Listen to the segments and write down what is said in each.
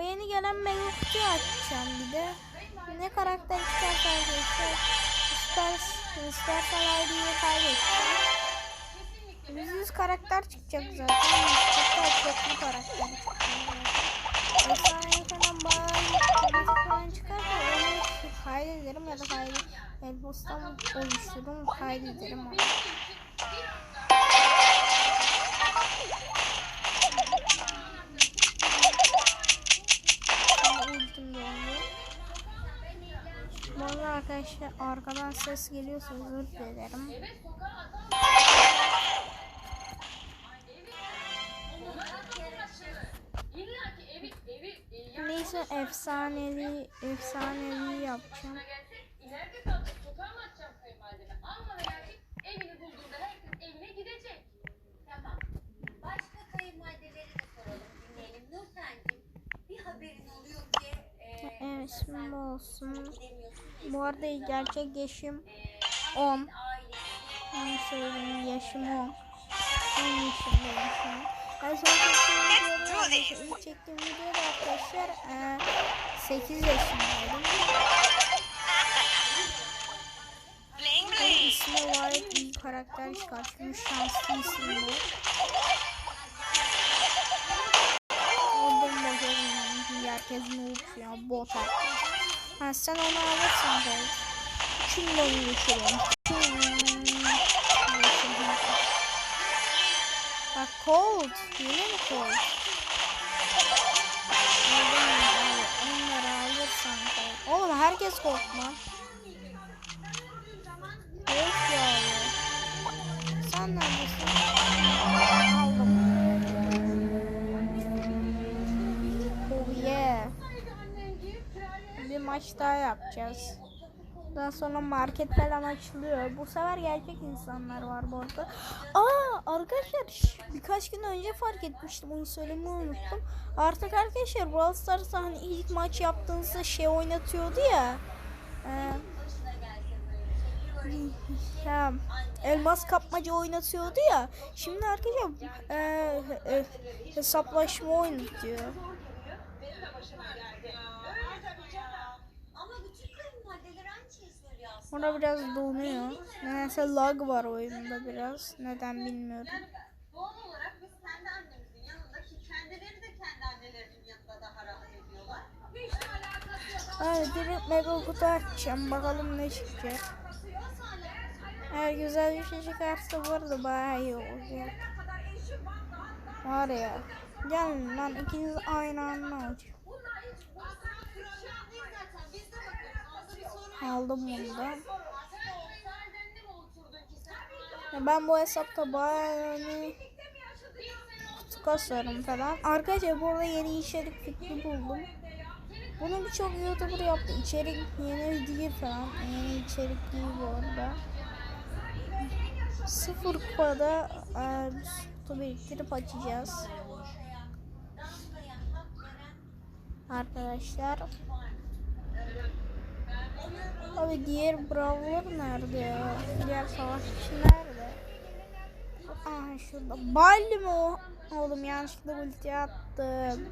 O yeni gelen mega kutuyu açacağım bir de. Ne karakter çıkarsa arkadaşlar. Süper, süper Salaydi'yi kaybedeceğim. Yüz yüz karakter çıkacak zaten. Hatta çoklu karakter çıkacak. Efsane falan bayağı falan çıkarsa onu kaydederim ya da kaydı. Elbostan oluştururum kaydederim onu. Arkadaşlar arkadan ses geliyorsa özür dilerim. Neyse efsanevi efsanevi yapacağım. E, Evet şimdi olsun. Bu arada gerçek yaşım 10. Aile Ben söyleyeyim yaşım 10. 10 yaşındayım şu an. Ben son çektiğim videoda, çektiğim videoda arkadaşlar e, 8 yaşındaydım. İsmi olarak iyi karakter çıkartmış. Şanslı isim bu. Oldum bakalım. Herkes noob ya. Bot arkadaşlar. Ha, sen onu alırsan da Kimle uğraşıyorum? Bak cold. Yine mi cold. Oğlum herkes cold lan. Yok ya. Sen neredesin? Maç daha yapacağız. Daha sonra market falan açılıyor. Bu sefer gerçek insanlar var bu arada. Aa arkadaşlar birkaç gün önce fark etmiştim. Onu söylemeyi unuttum. Artık arkadaşlar Brawl Stars'ta hani ilk maç yaptığınızda şey oynatıyordu ya. Ee, elmas kapmaca oynatıyordu ya. Şimdi arkadaşlar e, e, hesaplaşma oynatıyor. Ona biraz donuyor. Nedense lag var oyunda biraz. Neden bilmiyorum. Doğal olarak biz kendi annemizin yanında ki kendileri de kendi annelerinin yanında daha rahat ediyorlar. Hiç alakası yok. Evet direkt mega kutu açacağım. Bakalım ne çıkacak. Eğer güzel bir şey çıkarsa bu arada bayağı iyi olacak. Var ya. Gelin lan ikiniz aynı anda olacak. Aldım bunu da. Ya ben bu hesapta bayağı yani kutu kasarım falan. Arkadaşlar bu arada yeni içerik fikri buldum. Bunu birçok YouTuber yaptı. İçerik yeni değil falan. Yeni içerik değil bu arada. Sıfır kupada e, kutu biriktirip açacağız. Arkadaşlar. Abi diğer Brawler nerede? Diğer savaşçı nerede? Aha şurada. Balli mi o? Oğlum yanlışlıkla ulti attım.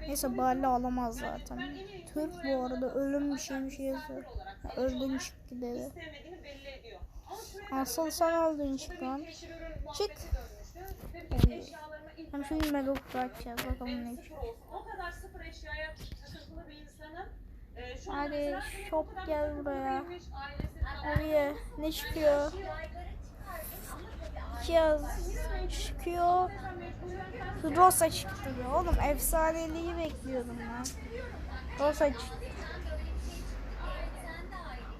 Neyse Balli alamaz zaten. Türk bu arada ölüm bir şeymiş yazıyor. Ha, Öldün çıktı dedi. Asıl sen aldın çıkan. Çık. Evet. Hem şimdi mega kutu açacağız bakalım ne çıkıyor. O kadar sıfır eşyaya takıntılı bir insanın Hadi shop gel buraya. Oraya ne çıkıyor? Yaz çıkıyor. Rosa çıktı ya. Oğlum efsaneliği bekliyordum ben. Rosa çıktı.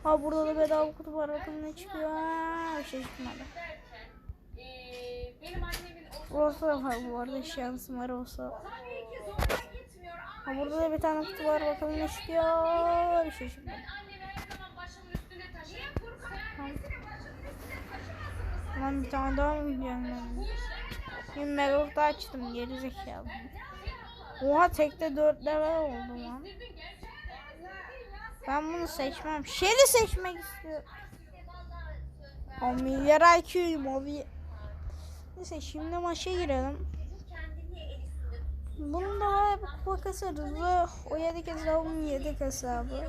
Ha burada da bedava kutu var. Bakın ne çıkıyor. Ha, bir şey çıkmadı. Rosa var bu arada şansım var Rosa. Ha burada da bir tane kutu var. Bakalım ne çıkıyor. Bir şey. Furkan Lan bir tane daha mı gelmedi? Şimdi mega kutu açtım geri zekalı. Oha tekte 4 level oldu lan. Ben bunu seçmem. Shelly seçmek istiyorum. O milyar IQ'yum o bir... Neyse şimdi maça girelim. Bunu da bayağı bir kupa kasarız o yedek hesabım yedek hesabı.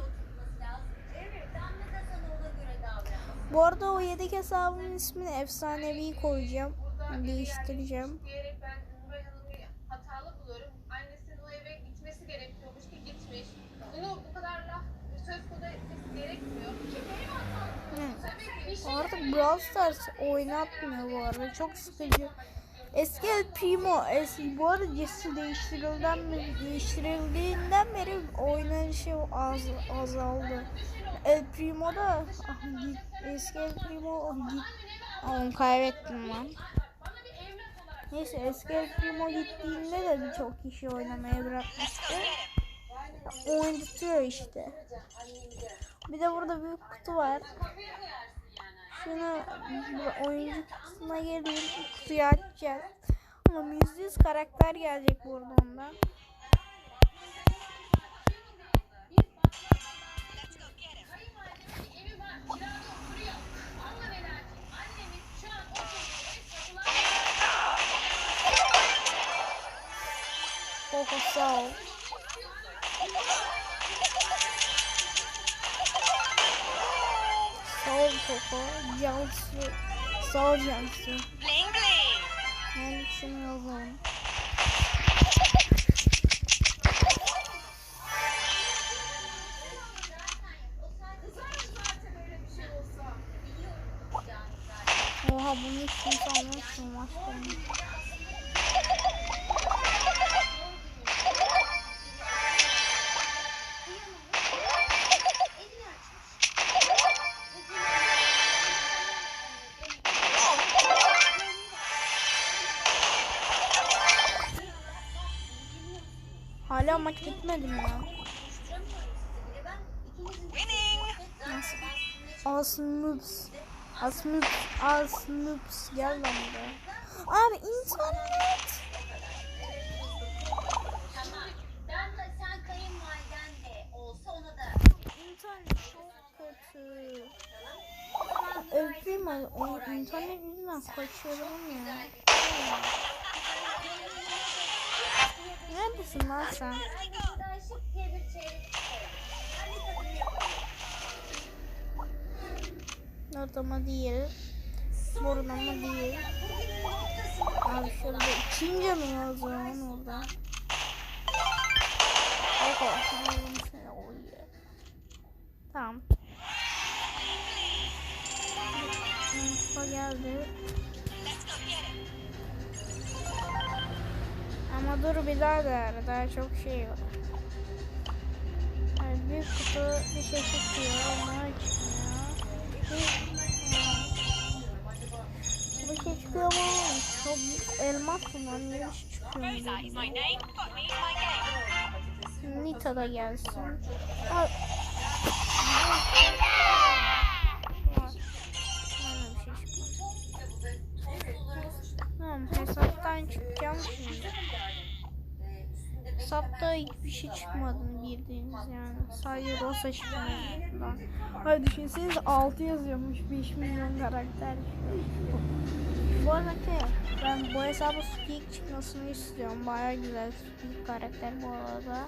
Bu arada o yedek hesabımın ismini efsanevi koyacağım. Değiştireceğim. Artık Brawl Stars oynatmıyor bu arada. Çok sıkıcı. Eski El Primo, eski, bu arada Jesse değiştirilden değiştirildiğinden beri oynanışı az, azaldı. El Primo da ah, eski El Primo ah, git. Aa, Onu kaybettim lan. Neyse eski El Primo gittiğinde de birçok kişi oynamaya bırakmıştı. Oynatıyor işte. Bir de burada büyük kutu var. Şunu bu oyuncu kutusuna geleyim. Kutuyu açacağız. Ama yüzde yüz karakter gelecek burada ondan. Koko. Cansu. Sağ Cansu. Bling bling. Ben seni yazalım. Oha bunu hiç kimse anlatmıyor Hala maç bitmedi mi ya? Nasıl? Asmüps. Asmüps. Asmüps. Gel lan buraya. Abi internet. Öpeyim mi? O internet yüzünden kaçıyorum ya. Hadi tadım yapalım. Ortama değil. Burnuma değil. Abi şurada ikinci mi yazıyor lan orada? Seni oraya. Tamam. Mustafa geldi. Ama dur bir daha çok şey var. Yani büyük kutu bir şey çıkıyor. Onlar çıkmıyor. Bir- Bir şey çıkıyor ama çok elmas bunlar. Ne bir şey çıkıyor. Nita da gelsin. Bir çıkmadı. Tamam hesaptan çıkacağım şimdi. Hesapta hiçbir şey çıkmadı girdiğiniz yani. Sadece Rosa çıkmadı. Hayır düşünsenize 6 yazıyormuş 5 milyon karakter. Bu arada ben bu hesaba Squeak çıkmasını istiyorum. Baya güzel Squeak karakter bu arada.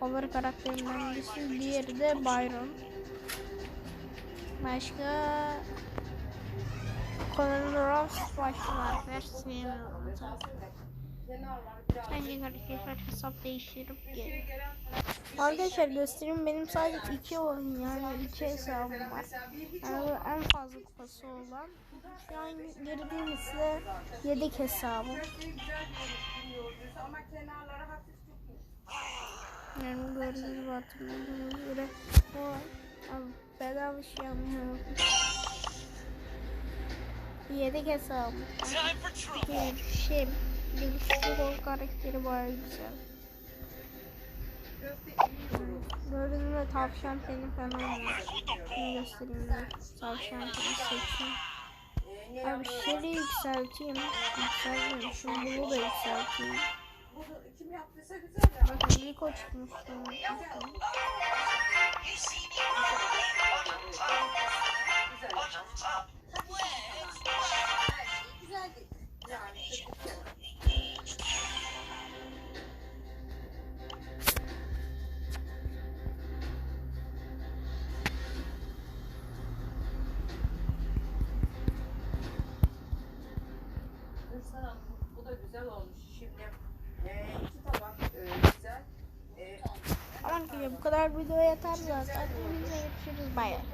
Favori karakterimden birisi. Diğeri de Byron. Başka Colonel Ross başka karakter sevmiyorum. Bence karakter hesap değiştirip gelin. Arkadaşlar göstereyim benim sadece iki oyun yani iki hesabım var. Yani en fazla kupası olan. Şu an girdiğim ise yedek hesabım. Yani gördüğünüz gibi hatırladığınız göre o bedava şey almıyorum. Yedek hesabım. Time for trouble. Bir şey, gol karakteri bayağı güzel. Gördüğünüz gibi tavşan teni falan var. Şunu göstereyim de. Tavşan teni seçeyim. Abi şeyi yükselteyim. Yükselteyim. Şu bulu da yükselteyim. Bakın Rico çıkmıştı. unutmuştum. Kadar video yeter zaten. Görüşürüz. Bay.